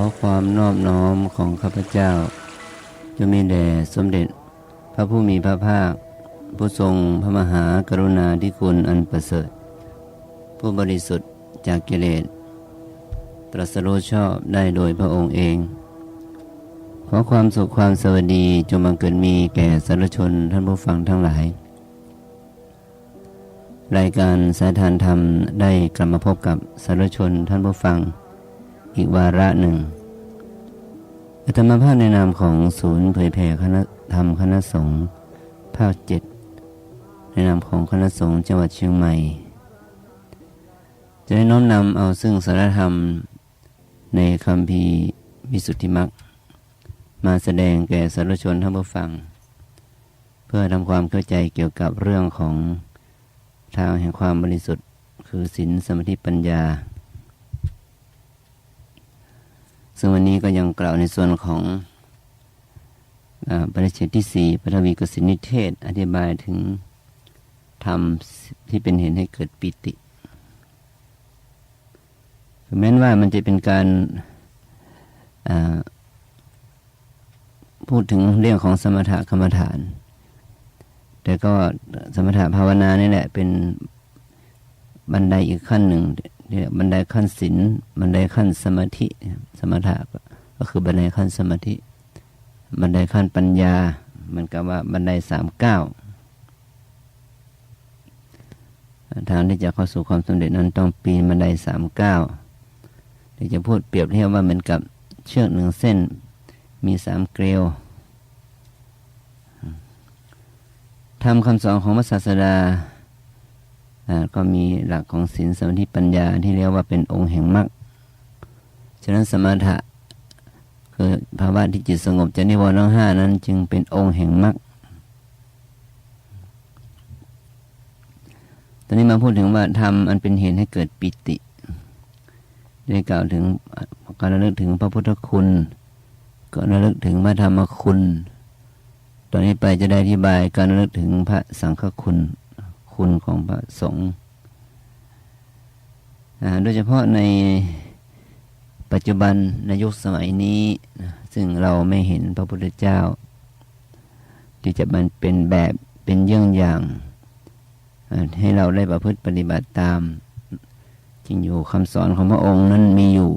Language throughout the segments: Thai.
อความนอบน้อมของข้าพเจ้า จะมีแด่สมเด็จ พระผู้มีพระภาค ผู้ทรงพระมหากรุณาธิคุณอันประเสริฐ ผู้บริสุทธิ์จากกิเลส ตรัสรู้ชอบได้โดยพระองค์เอง ขอความสุขความสวัสดีจงบังเกิดมีแก่สาธุชนท่านผู้ฟังทั้งหลาย รายการสายทานธรรมได้กลับมาพบกับสาธุชนท่านผู้ฟัง อีกวาระหนึ่งอาตมภาพในนามของศูนย์เผยแผ่คณะธรรมคณะสงฆ์ภาคเจ็ดในนามของคณะสงฆ์จังหวัดเชียงใหม่ จะได้น้อมนำเอาซึ่งสารธรรมในคำพีวิสุทธิมรรคมาแสดงแก่สาธุชนท่านผู้ฟัง เพื่อทำความเข้าใจเกี่ยวกับเรื่องของทางแห่งความบริสุทธิ์ คือศีลสมาธิปัญญา ซึ่งวันนี้ก็ยังกล่าวในส่วนของอปริเชตที่สี่ปฐวีกสินิเทศ อธิบายถึงธรรมที่เป็นเหตุให้เกิดปิติแม้นว่ามันจะเป็นการพูดถึงเรื่องของสมถะกรรมฐาน แต่ก็สมถะภาวนานี่แหละเป็นบันไดอีกขั้นหนึ่ง เรียบันไดขั้นศีลบันไดขั้นสมาธิ สมถะก็คือบันไดขั้นสมาธิ บันไดขั้นปัญญา มันก็ว่าบันไดสามเก้าทางที่จะเข้าสู่ความสำเร็จนั้นต้องปีนบันไดสามเก้าที่จะพูดเปรียบเทียบว่าเหมือนกับเชือกหนึ่งเส้น มีสามเกลียวทำคำสอนของพระศาสดา ก็มีหลักของศีลสมาธิปัญญาที่เรียกว่าเป็นองค์แห่งมรรคฉะนั้นสมถะคือภาวะที่จิตสงบจากนิวรณ์ทั้งห้านั้นจึงเป็นองค์แห่งมรรคตอนนี้มาพูดถึงว่าธรรมอันเป็นเหตุให้เกิดปิติ ได้กล่าวถึงการระลึกถึงพระพุทธคุณ ก็ระลึกถึงพระธรรมคุณ ตอนนี้ไปจะได้อธิบายการระลึกถึงพระสังฆคุณ คุณของพระสงฆ์โดยเฉพาะในปัจจุบันในยุคสมัยนี้ ซึ่งเราไม่เห็นพระพุทธเจ้า ที่จะมันเป็นแบบเป็นเยี่ยงอย่างให้เราได้ประพฤติปฏิบัติตาม จริงอยู่คำสอนของพระองค์นั้นมีอยู่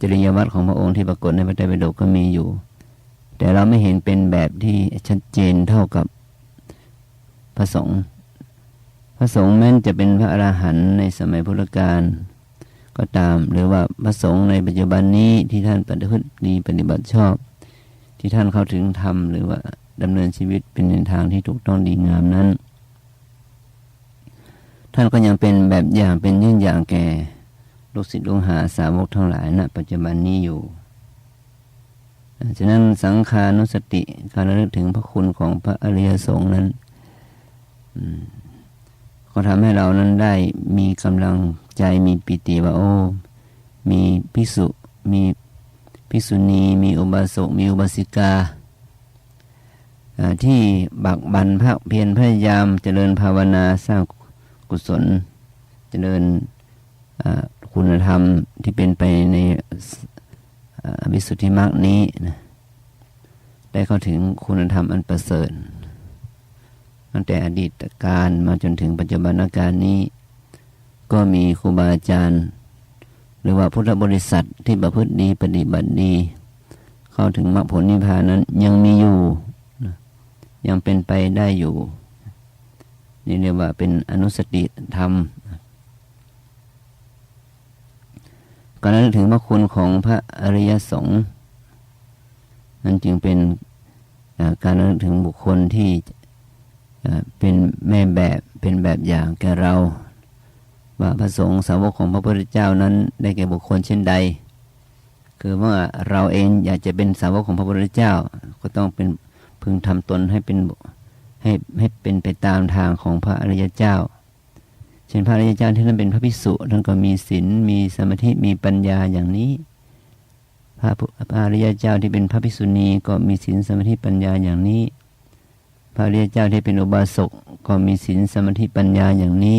จริยวัตรของพระองค์ที่ปรากฏในพระไตรปิฎกก็มีอยู่ แต่เราไม่เห็นเป็นแบบที่ชัดเจนเท่ากับพระสงฆ์ ระสงฆ์แม้นจะเป็นพระอรหันต์ในสมัยพุทธกาลก็ตาม หรือว่าพระสงฆ์ในปัจจุบันนี้ที่ท่านปฏิบัติดีปฏิบัติชอบ ที่ท่านเข้าถึงธรรมหรือว่าดำเนินชีวิตเป็นในทางที่ถูกต้องดีงามนั้น ท่านก็ยังเป็นแบบอย่างเป็นยื่นอย่างแก่ลูกศิษย์ลูกหาสาวกทั้งหลายณนะปัจจุบันนี้อยู่ฉะนั้นสังขานุสติการระลึกถึงพระคุณของพระอริยสงฆ์นั้น ก็ทำให้เรานั้นได้มีกำลังใจมีปิติว่าโอ้ มีพิสุมีพิสุณีมีอุบาสกมีอุบาสิกา ที่บักบันภาคเพียรพยายามเจริญภาวนาสร้างกุศล เจริญคุณธรรมที่เป็นไปในวิสุทธิมรรคนี้นะได้เข้าถึงคุณธรรมอันประเสริฐ ตั้งแต่อดีตการมาจนถึงปัจจุบันการนี้ ก็มีครูบาอาจารย์ หรือว่าพุทธบริษัทที่ประพฤติดีปฏิบัติดี เข้าถึงมรรคผลนิพพานนั้นยังมีอยู่ ยังเป็นไปได้อยู่ นี่เรียกว่าเป็นอนุสติธรรมการนึกถึงพระคุณของพระอริยสงฆ์นั่นจึงเป็นการนึกถึงบุคคลที่ เป็นแม่แบบเป็นแบบอย่างแก่เราว่าพระสงฆ์สาวกของพระพุทธเจ้านั้นได้แก่บุคคลเช่นใด คือว่าเราเองอยากจะเป็นสาวกของพระพุทธเจ้า ก็ต้องเป็นพึงทำตนให้เป็นให้ให้เป็นไปตามทางของพระอริยเจ้า เช่นพระอริยเจ้าที่ท่านเป็นพระภิกษุท่านก็มีศีลมีสมาธิมีปัญญาอย่างนี้ พระพระอริยเจ้าที่เป็นพระภิกษุณีก็มีศีลสมาธิปัญญาอย่างนี้ ระเรียเจ้าที่เป็นอุบาสกก็มีศีลสมาธิปัญญาอย่างนี้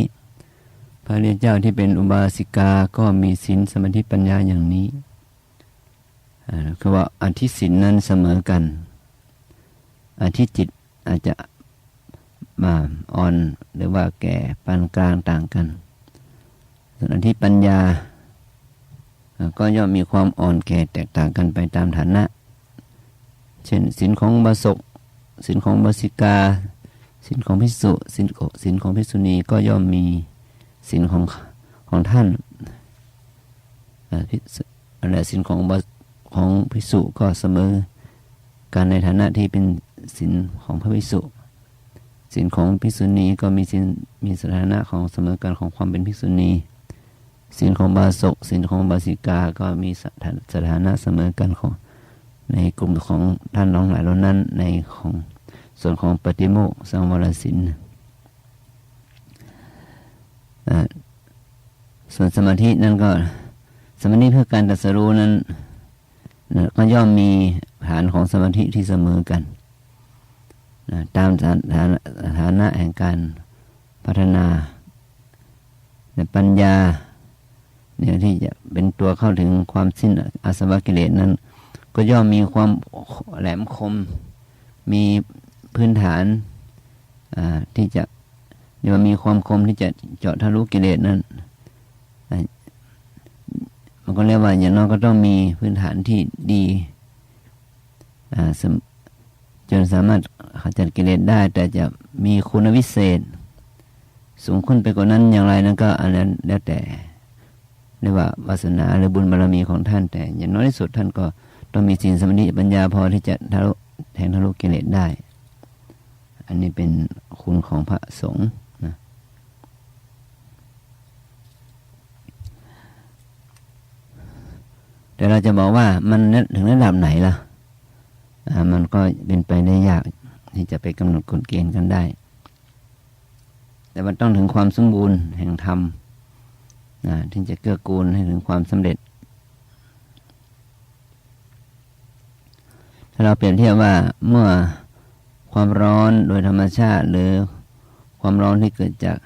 พระเรียเจ้าที่เป็นอุบาสิกาก็มีศีลสมาธิปัญญาอย่างนี้คือว่าอธิศินนั้นเสมอกัน อธิจิตอาจจะมาอ่อนหรือว่าแก่ปานกลางต่างกัน ส่วนอธิปัญญา ก็ย่อมมีความอ่อนแก่แตกต่างกันไปตามฐานะ เช่นสินของบาศก สินของบาสิกา สินของพิสุสินของสินของพิสุณีก็ย่อมมีสินของของท่านอ่าพิสุอะไรสินของบาของพิสุก็เสมอ การในฐานะที่เป็นสินของพระพิสุสินของพิสุณีก็มีสินมีสถานะของเสมอกันของความเป็นพิสุณีสินของบาศกสินของบาสิกาก็มีสถาสถานะเสมอกันของในกลุ่มของท่านน้องหลายเหล่านั้นในของ ส่วนของปฏิโมกข์สังวรสินส่วนสมาธินั่นก็สมาธิเพื่อการตัสรู้นั้นก็ย่อมมีฐานของสมาธิที่เสมอกัน ตามฐานฐานฐานะแห่งการพัฒนาปัญญาเนี่ยที่จะเป็นตัวเข้าถึงความสิ้นอาสวะกิเลสนั้น ก็ย่อมมีความแหลมคม มี พื้นฐานที่จะเดี๋ยวามีความคมที่จะเจาะทะลุกิเลสนั้นมันก็เรียกว่าอย่างน้อยก็ต้องมีพื้นฐานที่ดีจนสามารถขจัดกิเลสได้ แต่จะมีคุณวิเศษ สูงขึ้นไปกว่านั้นอย่างไรนั้นก็อันนั้นแล้วแต่เรียกว่าวาสนาหรือบุญบารมีของท่านแต่ อย่างน้อยที่สุดท่านก็ต้องมีสิ่งสมาธิปัญญาพอที่จะทะลุแทงทะลุกิเลสได้ อันนี้เป็นคุณของพระสงฆ์นะแต่เราจะบอกว่ามันถึงระดับไหนล่ะมันก็เป็นไปได้ยากที่จะไปกำหนดกฎเกณฑ์กันได้ แต่มันต้องถึงความสมบูรณ์แห่งธรรมนะถึงจะเกื้อกูลให้ถึงความสำเร็จ ถ้าเราเปรียบเทียบว่าเมื่อ ความร้อนโดยธรรมชาติหรือความร้อนที่เกิดจาก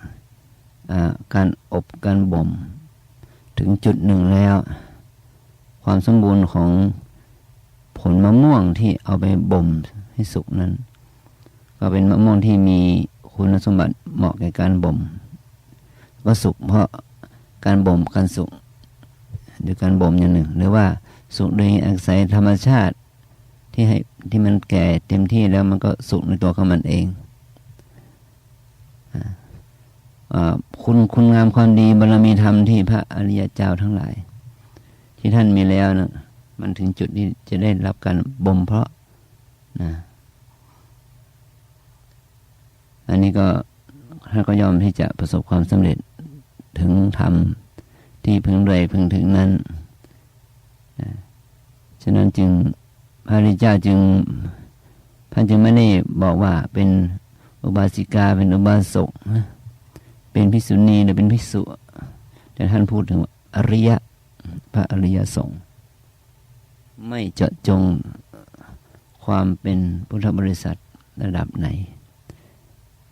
การอบการบ่ม ถึงจุดหนึ่งแล้ว ความสมบูรณ์ของผลมะม่วงที่เอาไปบ่มให้สุกนั้น ก็เป็นมะม่วงที่มีคุณสมบัติเหมาะแก่การบ่ม ก็สุกเพราะการบ่มการสุกหรือการบ่มอย่างหนึ่ง หรือว่าสุกโดยอาศัยธรรมชาติที่ให้ ที่มันแก่เต็มที่แล้วมันก็สุกในตัวของมันเองอคุณคุณงามความดีบารมีธรรมที่พระอริยเจ้าทั้งหลาย ที่ท่านมีแล้วนะมันถึงจุดที่จะได้รับการบ่มเพาะนะอันนี้ก็ท่านก็ยอมที่จะประสบความสำเร็จถึงธรรมที่พึงใดพึงถึงนั้นนะฉะนั้นจึง พระริจ้าจึงท่านจึงไม่ได้บอกว่าเป็นอุบาสิกาเป็นอุบาสกเป็นพิสุณีหรือเป็นพิสุแต่ท่านพูดถึงอริยะพระอริยสงฆ์ไม่เจาะจงความเป็นพุทธบริษัทระดับไหน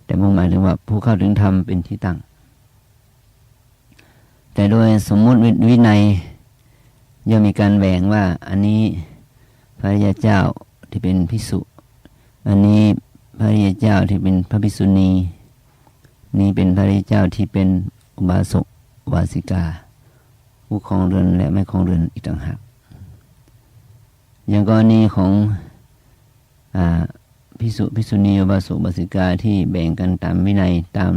แต่มุ่งหมายถึงว่าผู้เข้าถึงธรรมเป็นที่ตั้ง แต่โดยสมมุติวินัยย่อมมีการแบ่งว่าอันนี้ ระยาเจ้าที่เป็นพิสุ อันนี้พระยาเจ้าที่เป็นพระพิสุณี นี่เป็นพระยาเจ้าที่เป็นอุบาสกอุบาสิกา ผู้ครองเรือนและไม่ครองเรือนอีกต่างหากอย่างกรณีของอพิสุพิสุณีอุบาสกอุบาสิกาที่แบ่งกันตามวินัยตาม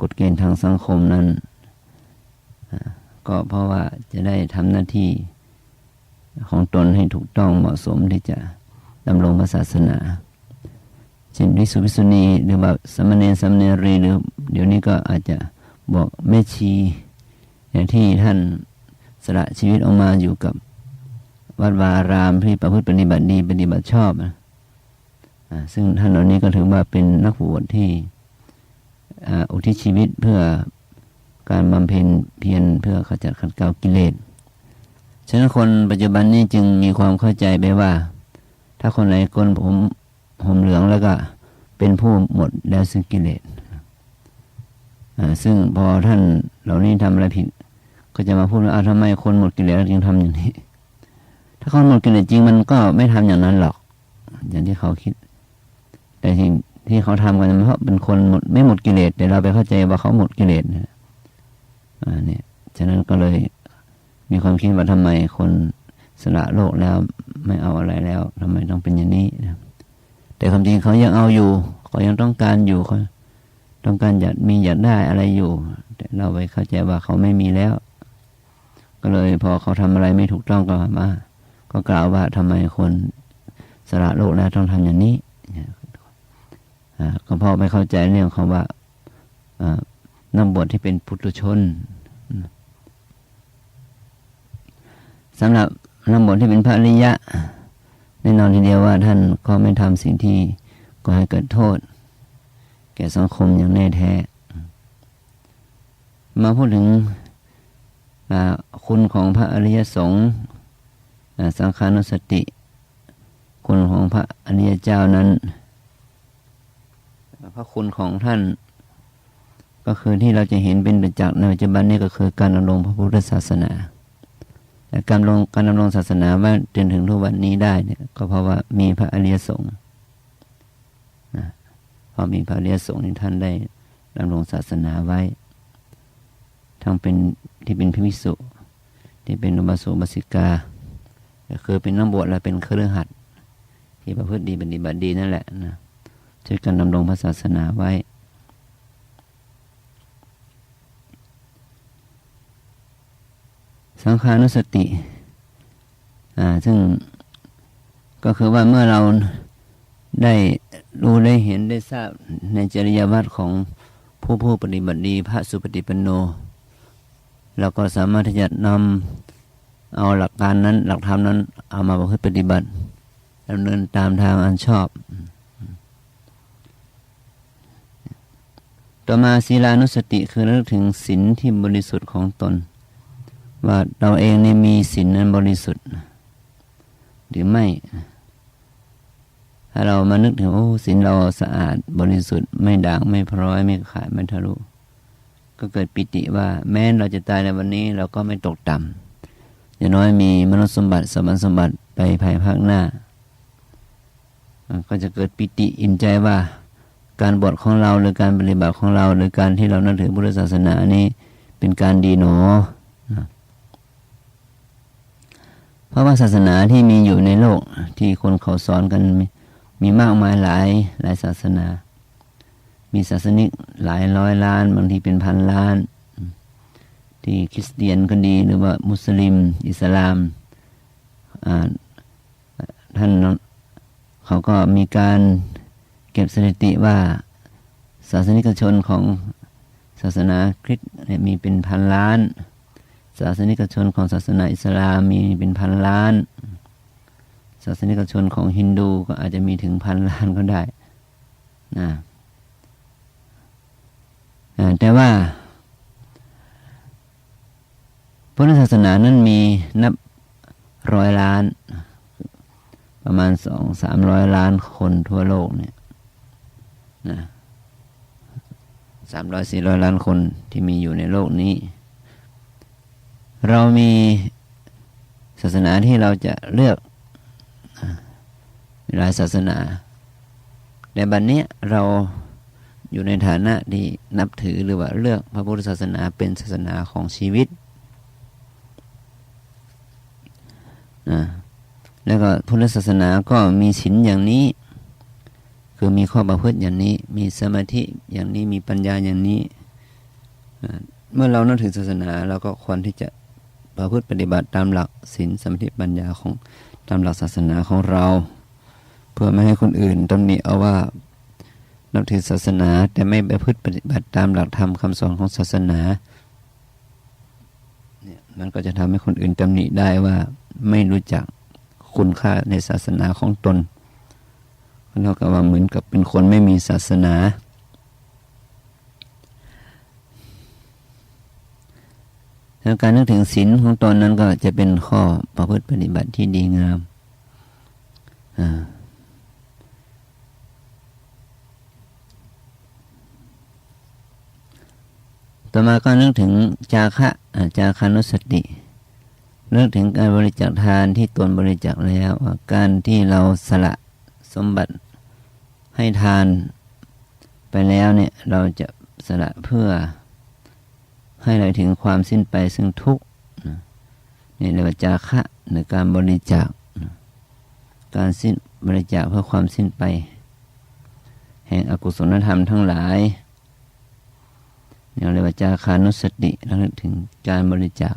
กฎเกณฑ์ทางสังคมนั้น ก็เพราะว่าจะได้ทำหน้าที่ ของตนให้ถูกต้องเหมาะสมที่จะดำรงศาสนาเช่นวิสุพิสุณีหรือว่าสมณเณรสมณเณรีหรือเดี๋ยวนี้ก็อาจจะบอกแม่ชีอย่างที่ท่านสละชีวิตออกมาอยู่กับวัดวารามที่ประพฤติปฏิบัติดีปฏิบัติชอบนะซึ่งท่านเหล่านี้ก็ถือว่าเป็นนักบวชที่อุทิศชีวิตเพื่อการบำเพ็ญเพียรเพื่อขจัดขัดเกลากิเลส ฉะนั้นคนปัจจุบันนี้จึงมีความเข้าใจไปว่า ถ้าคนไหนกนผมผมเหลืองแล้วก็เป็นผู้หมดแล้วซึ่งกิเลสซึ่งพอท่านเหล่านี้ทำอะไรผิด ก็จะมาพูดว่าทำไมคนหมดกิเลสจึงทำอย่างนี้ ถ้าเขาหมดกิเลสจริงมันก็ไม่ทำอย่างนั้นหรอก อย่างที่เขาคิด แต่ที่ที่เขาทำกันเพราะเป็นคนหมดไม่หมดกิเลสแต่เราไปเข้าใจว่าเขาหมดกิเลสนะอ่าเนี่ยฉะนั้นก็เลย มีความคิดว่าทำไมคนสละโลกแล้วไม่เอาอะไรแล้วทำไมต้องเป็นอย่างนี้นะแต่ความจริงเขายังเอาอยู่เขายังต้องการอยู่เขาต้องการอยากมีอยากได้อะไรอยู่ แต่เราไปเข้าใจว่าเขาไม่มีแล้ว ก็เลยพอเขาทำอะไรไม่ถูกต้องก็มาก็กล่าวว่าทำไมคนสละโลกแล้วต้องทำอย่างนี้อ่าก็พราะไม่เข้าใจเรื่องคำว่าอ่านักบวชที่เป็นปุถุชน สำหรับนักบวชที่เป็นพระอริยะแน่นอนทีเดียวว่าท่านก็ไม่ทำสิ่งที่ก่อให้เกิดโทษ แก่สังคมอย่างแน่แท้ มาพูดถึงคุณของพระอริยสงฆ์สังขานุสติ คุณของพระอริยเจ้านั้น พระคุณของท่าน ก็คือที่เราจะเห็นเป็นประจักษ์ในปัจจุบันนี้ก็คือการดำรงพระพุทธศาสนา การดำรงการดำรงศาสนาว่าจนถึงทุกวันนี้ได้เนี่ยก็เพราะว่ามีพระอริยสงฆ์นะพอมีพระอริยสงฆ์ที่ท่านได้ดำรงศาสนาไว้ ทั้งเป็นที่เป็นพิมิสุที่เป็นอุบาสกบาสิกาก็คือเป็นนักบวชและเป็นเครือขัดที่ประพฤติดีปฏิบัติดีนั่นแหละนะช่วยกันดำรงพระศาสนาไว้ สังขานุสติอ่าซึ่งก็คือว่าเมื่อเราได้รู้ได้เห็นได้ทราบในจริยวัตรของผู้ผู้ปฏิบัติดีพระสุปฏิปันโนเราก็สามารถที่จะนำเอาหลักการนั้น หลักธรรมนั้น เอามาประพฤติปฏิบัติดำเนินตามทางอันชอบ ต่อมาศีลานุสติคือระลึกถึงศีลที่บริสุทธิ์ของตน ว่าเราเองนี่มีศีลนั้นบริสุทธิ์ หรือไม่ ถ้าเรามานึกถึงโอ้ศีลเราสะอาดบริสุทธิ์ ไม่ด่างไม่พร้อย ไม่ขาดไม่ทะลุก็เกิดปิติว่า แม้เราจะตายในวันนี้ เราก็ไม่ตกต่ำอย่างน้อยมีมนุษย์สมบัติสมบัติสมบัติไปภายภาคหน้า ก็จะเกิดปิติอินใจว่า การบวชของเราหรือการปฏิบัติของเรา หรือการที่เรานับถือพุทธศาสนานี้ เป็นการดีหนอ เพราะว่าศาสนาที่มีอยู่ในโลกที่คนเขาสอนกันมีมากมายหลายหลายศาสนา มีศาสนิกหลายร้อยล้าน บางทีเป็นพันล้าน ที่คริสเตียนก็ดีหรือว่ามุสลิม อิสลามท่านเขาก็มีการเก็บสถิติว่าศาสนิกชนของศาสนาคริสต์มีเป็นพันล้าน ศาสนิกชนของศาสนาอิสลามมีเป็นพันล้าน ศาสนิกชนของฮินดูก็อาจจะมีถึงพันล้านก็ได้นะแต่ว่าพุทธศาสนานั้นมีนับร้อยล้าน ประมาณสองสามร้อยล้านคนทั่วโลกเนี่ยนะสามร้อยสี่ร้อยล้านคนที่มีอยู่ในโลกนี้ เรามีศาสนาที่เราจะเลือกหลายศาสนา แต่บัดนนี้เราอยู่ในฐานะที่นับถือหรือว่าเลือกพระพุทธศาสนาเป็นศาสนาของชีวิตนะแล้วก็พุทธศาสนาก็มีศีลอย่างนี้ คือมีข้อประพฤติอย่างนี้ มีสมาธิอย่างนี้มีปัญญาอย่างนี้ เมื่อเรานับถือศาสนาเราก็ควรที่จะ ประพฤติปฏิบัติตามหลักศีลสมาธิปัญญาของตามหลักศาสนาของเรา เพื่อไม่ให้คนอื่นตำหนิเอาว่านับถือศาสนาแต่ไม่ประพฤติปฏิบัติตามหลักธรรมคำสอนของศาสนาเนี่ยมันก็จะทำให้คนอื่นตำหนิได้ว่าไม่รู้จักคุณค่าในศาสนาของตนเท่ากับว่าเหมือนกับเป็นคนไม่มีศาสนา แล้วการนึกถึงศีลของตนนั้นก็จะเป็นข้อประพฤติปฏิบัติที่ดีงามต่อมาก็นึกถึงจาคะจาคานุสติเรื่องถึงการบริจาคทานที่ตนบริจาคแล้วาการที่เราสละสมบัติให้ทานไปแล้วเนี่ยเราจะสละเพื่อ ให้เราถึงความสิ้นไปซึ่งทุกข์นี่เรียกว่าจาคะในการบริจาค การสิ้นบริจาคเพื่อความสิ้นไป แห่งอกุศลธรรมทั้งหลายเนี่ยเรียกว่าจาคานุสติระลึกถึงการบริจาค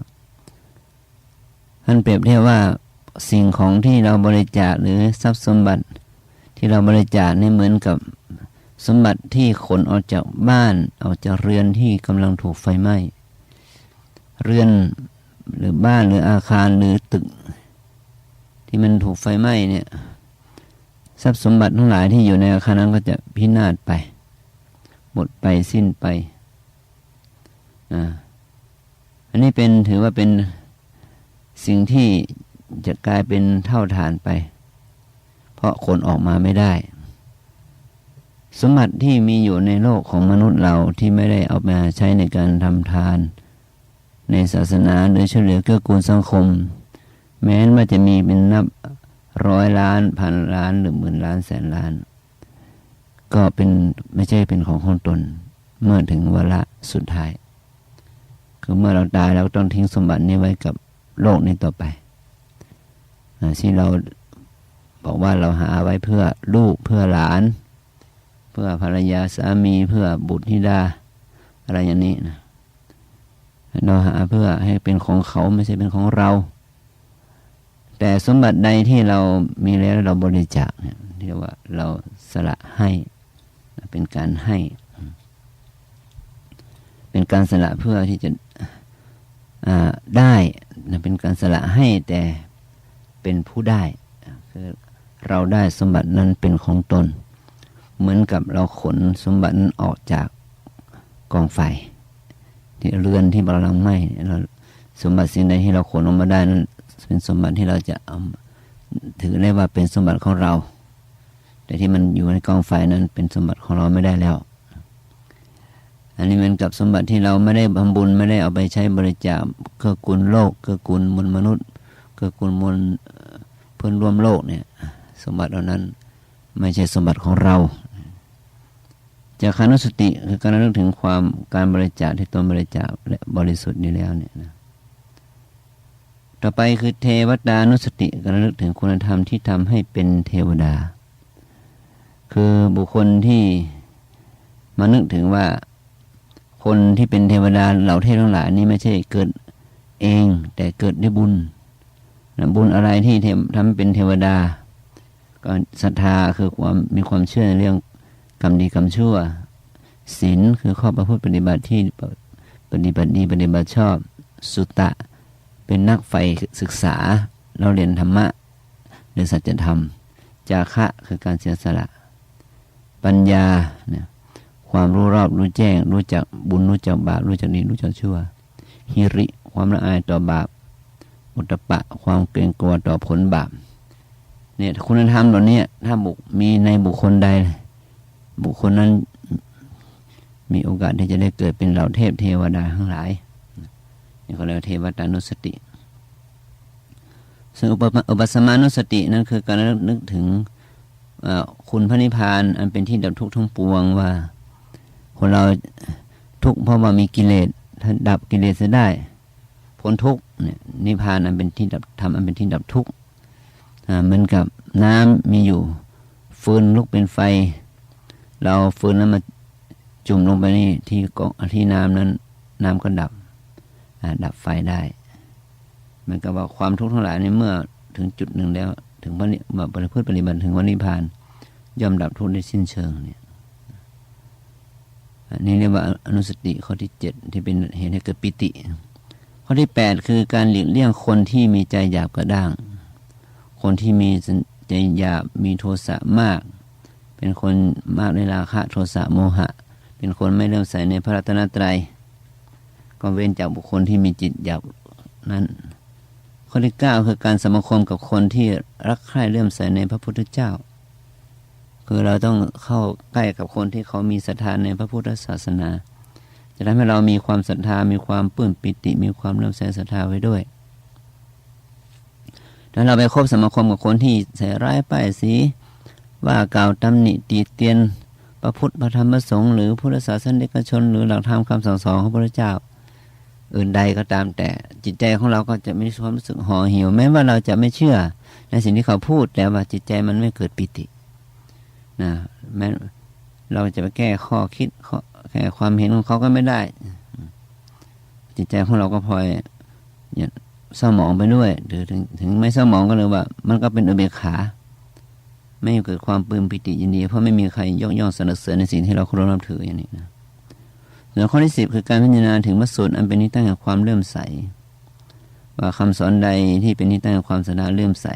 ท่านเปรียบเทียบว่าสิ่งของที่เราบริจาคหรือทรัพย์สมบัติที่เราบริจาคนี่เหมือนกับสมบัติที่ขนออกจากบ้านออกจากเรือนที่กำลังถูกไฟไหม้ เรือนหรือบ้านหรืออาคารหรือตึก ที่มันถูกไฟไหม้เนี่ยทรัพย์สมบัติทั้งหลายที่อยู่ในอาคารนั้นก็จะพินาศไป หมดไปสิ้นไปอ่าอันนี้เป็นถือว่าเป็นสิ่งที่จะกลายเป็นเท่าฐานไป เพราะคนออกมาไม่ได้ สมบัติที่มีอยู่ในโลกของมนุษย์เราที่ไม่ได้เอามาใช้ในการทำทาน ในศาสนาหรือช่วยเหลือเกื้อกูลสังคม แม้นว่าจะมีเป็นนับร้อยล้านพันล้านหรือหมื่นล้านแสนล้าน ก็เป็นไม่ใช่เป็นของของตน เมื่อถึงวาระสุดท้าย คือเมื่อเราตายเราต้องทิ้งสมบัตินี้ไว้กับโลกนี้ต่อไปที่เราบอกว่าเราหาไว้เพื่อลูกเพื่อหลาน เพื่อภรรยาสามีเพื่อบุตรธิดาอะไรอย่างนี้นะ เราหาเพื่อให้เป็นของเขาไม่ใช่เป็นของเรา แต่สมบัติใดที่เรามีแล้วเราบริจาคเนี่ยเรียกว่าเราสละให้เป็นการให้ เป็นการสละเพื่อที่จะได้เป็นการสละให้แต่เป็นผู้ได้คือเราได้สมบัตินั้นเป็นของตน เหมือนกับเราขนสมบัตินั้นออกจากกองไฟ ที่เรือนที่กำลังไหม้เราสมบัติสิ่งใดที่เราขนออกมาได้นั้นเป็นสมบัติที่เราจะเอาถือได้ว่าเป็นสมบัติของเรา แต่ที่มันอยู่ในกองไฟนั้นเป็นสมบัติของเราไม่ได้แล้ว อันนี้เหมือนกับสมบัติที่เราไม่ได้บำบุญไม่ได้เอาไปใช้บริจาคเกื้อกูลโลกเกื้อกูลมวลมนุษย์เกื้อกูลมวลเพื่อนร่วมโลกเนี่ย สมบัติเหล่านั้นไม่ใช่สมบัติของเรา จากคานุสติคือการนึกถึงความการบริจาคที่ตนบริจาคและบริสุทธิ์นี้แล้วเนี่ยนะต่อไปคือเทวดานุสติการนึกถึงคุณธรรมที่ทำให้เป็นเทวดา คือบุคคลที่มานึกถึงว่าคนที่เป็นเทวดาเหล่าเทพทั้งหลายนี้ไม่ใช่เกิดเองแต่เกิดด้วยบุญนะบุญอะไรที่ทำให้เป็นเทวดาก็ศรัทธาคือความมีความเชื่อในเรื่อง กรรมดีกรรมชั่วศีลคือข้อประพฤติปฏิบัติที่ปฏิบัติดีปฏิบัติชอบ สุตะ เป็นนักใฝ่ศึกษา เราเรียนธรรมะหรือสัจธรรม จาคะคือการเสียสละ ปัญญาเนี่ยความรู้รอบรู้แจ้ง รู้จักบุญรู้จักบาปรู้จักดีรู้จักชั่วฮิริความละอายต่อบาป อุตปะ ความเกรงกลัวต่อผลบาปเนี่ยคุณธรรมเหล่านี้ถ้าบุกมีในบุคคลใด บุคคลนั้นมีโอกาสที่จะได้เกิดเป็นเหล่าเทพเทวดาทั้งหลายนี่เขาเรียกเทวตานุสติซึ่งอุปอุปสมานุสตินั่นคือการนึกถึงคุณพระนิพพานอันเป็นที่ดับทุกข์ทั้งปวงว่า คนเราทุกข์เพราะว่ามีกิเลสถ้าดับกิเลสได้พ้นทุกข์เนี่ยนิพพานอันเป็นที่ดับทำอันเป็นที่ดับทุกข์เหมือนกับน้ำมีอยู่ฟืนลุกเป็นไฟ เราฟืนนั้นมาจุ่มลงไปนี่ที่กองที่น้ำนั้น น้ำก็ดับดับไฟได้มือนกับว่าความทุกข์ทั้งหลายในเมื่อถึงจุดหนึ่งแล้ว ถึงพระนิพพานปฏิบัติถึงวันนิพพาน ย่อมดับทุกข์ได้สิ้นเชิงเนี่ยอันนี้เรียกว่าอนุสติข้อที่เจ็ดที่เป็นเหตุให้เกิดปิติ ข้อที่แปดคือการหลีกเลี่ยงคนที่มีใจหยาบกระด้าง คนที่มีใจหยาบมีโทสะมาก เป็นคนมากในราคะโทสะโมหะ เป็นคนไม่เลื่อมใสในพระรัตนตรัย ก็เว้นจากบุคคลที่มีจิตหยาบนั้นข้อที่เก้าคือการสมาคมกับคนที่รักใคร่เลื่อมใสในพระพุทธเจ้า คือเราต้องเข้าใกล้กับคนที่เขามีศรัทธาในพระพุทธศาสนา จะทำให้เรามีความศรัทธามีความปื้มปิติ มีความเลื่อมใสศรัทธาไว้ด้วยถ้าเราไปคบสมาคมกับคนที่ใส่ร้ายป้ายสี ว่ากล่าวตำหนิตีเตียนพระพุทธพระธรรมพระสงฆ์หรือพุทธศาสนิกชน หรือหลักธรรมคำสั่งสอนของพระเจ้า อื่นใดก็ตามแต่จิตใจของเราก็จะไม่มีความรู้สึกห่อเหี่ยวแม้ว่าเราจะไม่เชื่อ ในสิ่งที่เขาพูดแต่ว่าจิตใจมันไม่เกิดปิตินะแม้เราจะไปแก้ข้อคิดข้อแก้ความเห็นของเขาก็ไม่ได้ จิตใจของเราก็พลอยเนี่ยเศร้าหมองไปด้วยหรือถึงถึงไม่เศร้าหมองก็เลยว่า มันก็เป็นอุเบกขา ไม่เกิดความปลื้มปิติยินดี เพราะไม่มีใครยกย่องสรรเสริญในสิ่งที่เราเคารพนับถืออย่างนี้นะส่วนข้อที่สิบคือการพิจารณาถึงมัสูตรอันเป็นที่ตั้งแห่งความเลื่อมใส ว่าคำสอนใดที่เป็นที่ตั้งแห่งความศรัทธาเลื่อมใส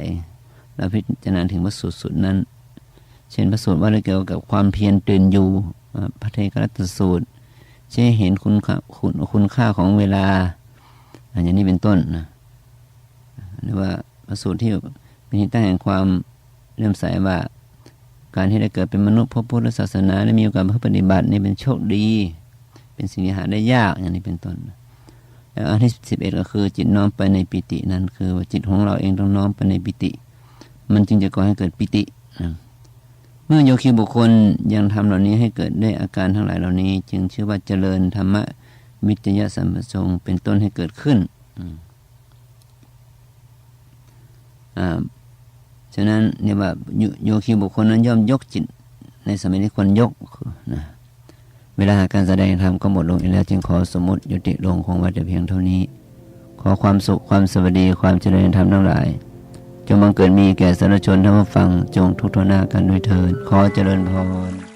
เราพิจารณาถึงมัสูตรสุดนั้น เช่นพระสูตรว่าเกี่ยวกับความเพียรตื่นอยู่พระเทกรัตสูตรเช่นเห็นคุณค่าคุณคุณค่าของเวลาอันอย่างนี้เป็นต้นนะหรือว่าพระสูตรที่เป็นที่ตั้งแห่งความ เลื่มใส่ว่า การที่ได้เกิดเป็นมนุษย์พบพุทธศาสนาและมีโอกาสมาปฏิบัตินี่เป็นโชคดี เป็นสิ่งที่หาได้ยากอย่างนี้เป็นต้นแล้วอันที่สิบเอ็ดก็คือจิตน้อมไปในปิตินั่นคือว่าจิตของเราเองต้องน้อมไปในปิติ มันจึงจะก่อให้เกิดปิตินะเมื่อโยคีบุคคลยังทำเหล่านี้ให้เกิดได้อาการทั้งหลายเหล่านี้ จึงชื่อว่าเจริญธรรมวิจยสัมปทงเป็นต้นให้เกิดขึ้นอ่า ฉะนั้นเนี่ยว่าโยคีบุคคลนั้นย่อมยกจิต ในสมัยนี้ควรยกนะเวลาการแสดงธรรมก็หมดลงอีกแล้ว จึงขอสมมติยุติลงคงไว้แต่เพียงเท่านี้ ขอความสุขความสวัสดีความเจริญธรรมทั้งหลาย จงบังเกิดมีแก่สารชนทั้งผู้ฟังจงทุกทนากันด้วยเถิดขอเจริญพร